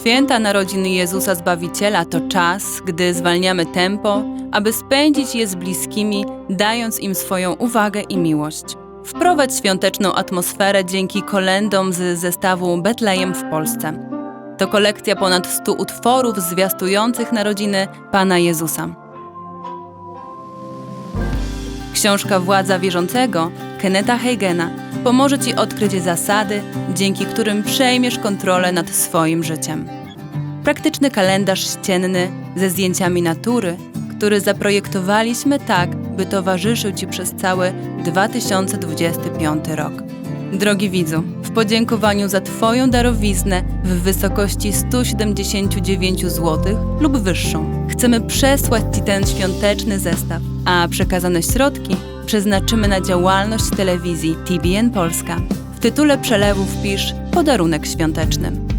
Święta narodziny Jezusa Zbawiciela to czas, gdy zwalniamy tempo, aby spędzić je z bliskimi, dając im swoją uwagę i miłość. Wprowadź świąteczną atmosferę dzięki kolendom z zestawu Betlejem w Polsce. To kolekcja ponad 100 utworów zwiastujących narodziny Pana Jezusa. Książka Władza Wierzącego Kenneta Hagena pomoże Ci odkryć zasady, dzięki którym przejmiesz kontrolę nad swoim życiem. Praktyczny kalendarz ścienny ze zdjęciami natury, który zaprojektowaliśmy tak, by towarzyszył Ci przez cały 2025 rok. Drogi widzu, w podziękowaniu za Twoją darowiznę w wysokości 179 zł lub wyższą, chcemy przesłać Ci ten świąteczny zestaw, a przekazane środki przeznaczymy na działalność telewizji TBN Polska. W tytule przelewu wpisz podarunek świąteczny.